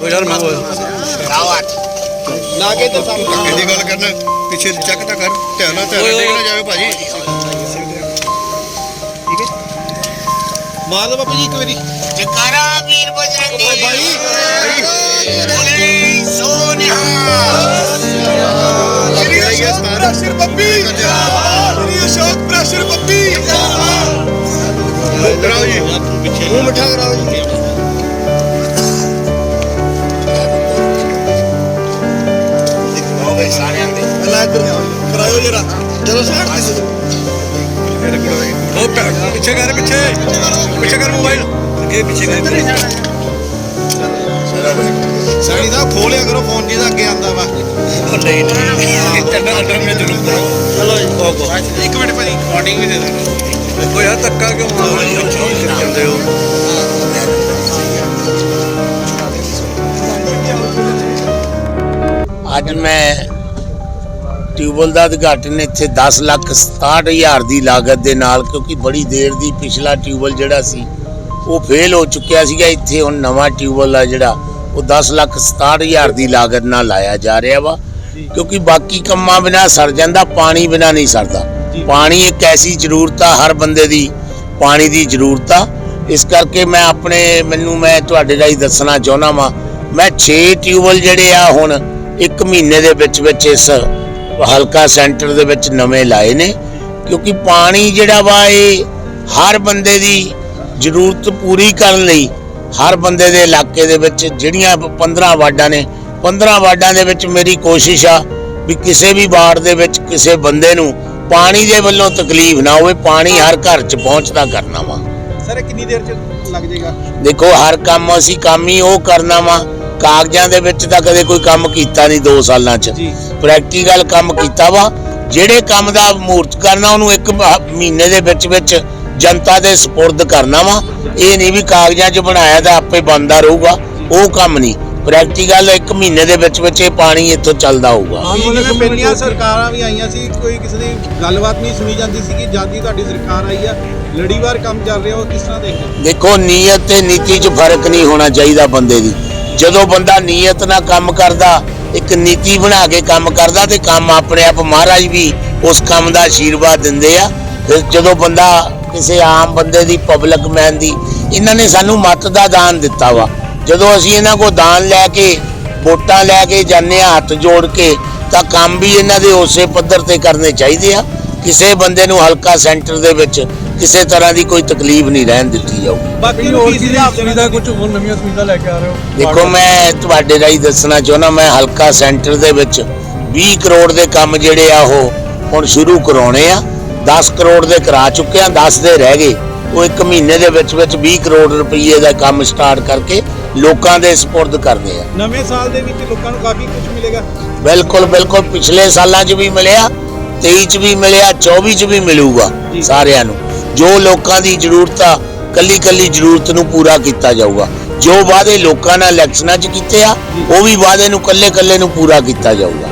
ਕੋਈ ਯਾਰ ਮੈਂ ਲਾ ਕੇ ਤੇ ਸਾਹਮਣੇ। ਇਹਦੀ ਗੱਲ ਕਰਨਾ ਪਿੱਛੇ ਚੱਕ ਤਾਂ ਕਰ ਧਿਆਨ ਨਾਲ ਧਿਆਨ ਨਾਲ ਨਾ ਜਾਵੇ ਭਾਜੀ। ਠੀਕ ਹੈ। ਮਾਰ ਲਓ ਬਾਪੂ ਜੀ ਇੱਕ ਵਾਰੀ। ਜਕਾਰਾ ਵੀਰ ਬਜਰੰਗੀ। ਓ ਭਾਈ। ਬੋਲੇ ਸੋਨਿਹਾ ਲੱਗ ਰਹੀ ਹੈ ਸਤਾਰ ਸਿਰ ਬੱਬੀ ਸ੍ਰੀ ਅਸ਼ੋਕ ਪ੍ਰੈਸ਼ਰ ਬੱਬੀ ਕਰਾਓ ਜੀ। ਮੂੰਹ ਮਿੱਠਾ ਕਰਾਓ ਜੀ। ਕਰਾਓ ਜਰਾ ਚਲੋ ਸਾਈਡ ਤੇ ਉਹ ਪੈ- ਪਿੱਛੇ ਕਰ ਪਿੱਛੇ ਪਿੱਛੇ ਕਰ ਮੋਬਾਈਲ ਅੱਗੇ ਪਿੱਛੇ ਕਰ ਸਾਡੀ ਦਾ ਖੋਲਿਆ ਕਰੋ ਫੋਨ ਜਿਹਦਾ ਅੱਗੇ ਆਂਦਾ ਵਾ ਉਹ ਨਹੀਂ ਨਹੀਂ ਅੰਦਰ ਅੰਦਰ ਮੈਂ ਜ਼ਰੂਰ ਚਲੋ ਜੀ ਇੱਕ ਮਿੰਟ ਭਾਜੀ ਰਿਕਾਰਡਿੰਗ ਵੀ ਦੇ ਦਿਓ ਕੋਈ ਯਾਰ ਧੱਕਾ ਕਿਉਂ ਮਾਰ ਜਾਂਦੇ ਹੋ ਅੱਜ ਮੈਂ ਟਿਊਬਲ ਦਾ ਉਦਘਾਟਨ ਇੱਥੇ 10 ਲੱਖ 67 ਹਜ਼ਾਰ ਦੀ ਲਾਗਤ ਦੇ ਨਾਲ ਕਿਉਂਕਿ ਬੜੀ ਦੇਰ ਦੀ ਪਿਛਲਾ ਟਿਊਬਲ ਜਿਹੜਾ ਸੀ ਉਹ ਫੇਲ ਹੋ ਚੁੱਕਿਆ ਸੀਗਾ। ਇੱਥੇ ਹੁਣ ਨਵਾਂ ਟਿਊਬਲ ਆ ਜਿਹੜਾ ਉਹ 10 ਲੱਖ 67 ਹਜ਼ਾਰ ਦੀ ਲਾਗਤ ਨਾਲ ਲਾਇਆ ਜਾ ਰਿਹਾ ਵਾ। ਕਿਉਂਕਿ ਬਾਕੀ ਕੰਮਾਂ ਬਿਨਾ ਸਰ ਜਾਂਦਾ ਪਾਣੀ ਬਿਨਾ ਨਹੀਂ ਸਰਦਾ ਪਾਣੀ ਇੱਕ ਐਸੀ ਜ਼ਰੂਰਤ ਆ ਹਰ ਬੰਦੇ ਦੀ ਪਾਣੀ ਦੀ ਜ਼ਰੂਰਤ ਆ। ਇਸ ਕਰਕੇ ਮੈਂ ਆਪਣੇ ਮੈਨੂੰ ਮੈਂ ਤੁਹਾਡੇ ਰਾਹੀਂ ਦੱਸਣਾ ਚਾਹੁੰਦਾ ਵਾਂ ਮੈਂ 6 ਟਿਊਬਲ ਜਿਹੜੇ ਆ ਹੁਣ ਇੱਕ ਮਹੀਨੇ ਦੇ ਵਿੱਚ ਵਿੱਚ ਇਸ ਹਲਕਾ ਸੈਂਟਰ ਦੇ ਵਿੱਚ ਨਵੇਂ ਲਾਏ ਨੇ ਕਿਉਂਕਿ ਪਾਣੀ ਜਿਹੜਾ ਵਾ ਇਹ ਹਰ ਬੰਦੇ ਦੀ ਜ਼ਰੂਰਤ ਪੂਰੀ ਕਰਨ ਲਈ ਹਰ ਬੰਦੇ ਦੇ ਇਲਾਕੇ ਦੇ ਵਿੱਚ ਜਿਹੜੀਆਂ 15 ਵਾਰਡਾਂ ਨੇ 15 ਵਾਰਡਾਂ ਦੇ ਵਿੱਚ ਮੇਰੀ ਕੋਸ਼ਿਸ਼ ਆ ਵੀ ਕਿਸੇ ਵੀ ਵਾਰਡ ਦੇ ਵਿੱਚ ਕਿਸੇ ਬੰਦੇ ਨੂੰ ਪਾਣੀ ਦੇ ਵੱਲੋਂ ਤਕਲੀਫ ਨਾ ਹੋਵੇ ਪਾਣੀ ਹਰ ਘਰ 'ਚ ਪਹੁੰਚਦਾ ਕਰਨਾ ਵਾ। ਸਰ ਕਿੰਨੀ ਦੇਰ ਚ ਲੱਗ ਜਾਏਗਾ? ਦੇਖੋ ਹਰ ਕੰਮ ਅਸੀਂ ਕੰਮ ਹੀ ਉਹ ਕਰਨਾ ਵਾ ਕਾਗਜ਼ਾਂ ਦੇ ਵਿੱਚ ਤਾਂ ਕਦੇ ਕੋਈ ਕੰਮ ਕੀਤਾ ਨਹੀਂ 2 ਸਾਲਾਂ 'ਚ। ਪ੍ਰੈਕਟੀਕਲ ਕੰਮ ਕੀਤਾ ਵਾ ਜਿਹੜੇ ਕੰਮ ਦਾ ਮੂਰਤ ਕਰਨਾ ਉਹਨੂੰ ਇੱਕ ਮਹੀਨੇ ਦੇ ਵਿੱਚ ਵਿੱਚ ਜਨਤਾ ਦੇ ਸਪੁਰਦ ਕਰਨਾ ਵਾ। ਇਹ ਨਹੀਂ ਵੀ ਕਾਗਜ਼ਾਂ 'ਚ ਬਣਾਇਆ ਤਾਂ ਆਪੇ ਬੰਦਾ ਰਹੂਗਾ ਉਹ ਕੰਮ ਨਹੀਂ। ਪ੍ਰੈਕਟੀਕਲ ਇੱਕ ਮਹੀਨੇ ਦੇ ਵਿੱਚ ਵਿੱਚ ਇਹ ਪਾਣੀ ਇੱਥੋਂ ਚੱਲਦਾ ਹੋਊਗਾ। ਜਿਵੇਂ ਪਹਿਲੀਆਂ ਸਰਕਾਰਾਂ ਵੀ ਆਈਆਂ ਸੀ ਕੋਈ ਕਿਸੇ ਦੀ ਗੱਲਬਾਤ ਨਹੀਂ ਸੁਣੀ ਜਾਂਦੀ ਸੀ ਕਿ ਜਦ ਦੀ ਤੁਹਾਡੀ ਸਰਕਾਰ ਆਈ ਆ ਲੜੀਵਾਰ ਕੰਮ ਚੱਲ ਰਿਹਾ ਉਹ ਕਿਸ ਤਰ੍ਹਾਂ ਦੇਖਦੇ ਹੋ? ਦੇਖੋ ਨੀਅਤ ਤੇ ਨੀਤੀ 'ਚ ਫ਼ਰਕ ਨਹੀਂ ਹੋਣਾ ਚਾਹੀਦਾ ਬੰਦੇ ਦੀ। ਜਦੋਂ ਬੰਦਾ ਨੀਅਤ ਨਾਲ ਕੰਮ ਕਰਦਾ ਇੱਕ ਨੀਤੀ ਬਣਾ ਕੇ ਕੰਮ ਕਰਦਾ ਤੇ ਕੰਮ ਆਪਣੇ ਆਪ ਮਹਾਰਾਜ ਵੀ ਉਸ ਕੰਮ ਦਾ ਆਸ਼ੀਰਵਾਦ ਦਿੰਦੇ ਆ। ਜਦੋਂ ਬੰਦਾ ਕਿਸੇ ਆਮ ਬੰਦੇ ਦੀ ਪਬਲਿਕ ਮੈਨ ਦੀ, ਇਹਨਾਂ ਨੇ ਸਾਨੂੰ ਮਤ ਦਾ ਦਾਨ ਦਿੱਤਾ ਵਾ। ਜਦੋਂ ਅਸੀਂ ਇਹਨਾਂ ਕੋਲ ਦਾਨ ਲੈ ਕੇ, ਵੋਟਾਂ ਲੈ ਕੇ ਜਾਂਦੇ ਆ ਹੱਥ ਜੋੜ ਕੇ, ਤਾਂ ਕੰਮ ਵੀ ਇਹਨਾਂ ਦੇ ਉਸੇ ਪੱਧਰ ਤੇ ਕਰਨੇ ਚਾਹੀਦੇ ਆ। ਕਿਸੇ ਬੰਦੇ ਨੂੰ ਹਲਕਾ ਸੈਂਟਰ ਦੇ ਵਿੱਚ ਕਿਸੇ ਤਰ੍ਹਾਂ ਦੀ ਕੋਈ ਤਕਲੀਫ ਨਹੀਂ ਰਹਿਣ ਦਿੱਤੀ ਜਾਊਗੀ। ਬਾਕੀ ਹੋਰ ਕੀ ਸੁਵਿਧਾ ਕੁਝ ਹੋਰ ਨਵੀਆਂ ਸੁਵਿਧਾ ਲੈ ਕੇ ਆ ਰਹੇ ਹੋ? ਦੇਖੋ ਮੈਂ ਤੁਹਾਡੇ ਰਾਹੀਂ ਦੱਸਣਾ ਚਾਹੁੰਦਾ ਮੈਂ ਹਲਕਾ ਸੈਂਟਰ ਦੇ ਵਿੱਚ 20 ਕਰੋੜ ਦੇ ਕੰਮ ਜਿਹੜੇ ਆ ਉਹ ਹੁਣ ਸ਼ੁਰੂ ਕਰਾਉਣੇ ਆ। 10 ਕਰੋੜ ਦੇ ਕਰਾ ਚੁੱਕੇ ਆ 10 ਦੇ ਰਹਿ ਗਏ। ਉਹ ਇੱਕ ਮਹੀਨੇ ਦੇ ਵਿੱਚ ਵਿੱਚ 20 ਕਰੋੜ ਰੁਪਏ ਦਾ ਕੰਮ ਸਟਾਰਟ ਕਰਕੇ ਲੋਕਾਂ ਦੇ ਸਪੁਰਦ ਕਰਦੇ ਆ। ਨਵੇਂ ਸਾਲ ਦੇ ਵਿੱਚ ਲੋਕਾਂ ਨੂੰ ਕਾਫੀ ਕੁਝ ਮਿਲੇਗਾ। ਬਿਲਕੁਲ ਬਿਲਕੁਲ ਪਿਛਲੇ ਸਾਲਾਂ 'ਚ ਵੀ ਮਿਲਿਆ 23 'ਚ ਵੀ ਮਿਲਿਆ 24 'ਚ ਵੀ ਮਿਲੂਗਾ। ਸਾਰਿਆਂ ਨੂੰ। ਜੋ ਲੋਕਾਂ ਦੀ ਜ਼ਰੂਰਤ ਆ ਕੱਲੀ ਕੱਲੀ ਜ਼ਰੂਰਤ ਨੂੰ ਪੂਰਾ ਕੀਤਾ ਜਾਊਗਾ। ਜੋ ਵਾਅਦੇ ਲੋਕਾਂ ਨਾਲ ਇਲੈਕਸ਼ਨਾਂ 'ਚ ਕੀਤੇ ਆ, ਉਹ ਵੀ ਵਾਅਦੇ ਨੂੰ ਕੱਲੇ ਕੱਲੇ ਨੂੰ ਪੂਰਾ ਕੀਤਾ ਜਾਊਗਾ।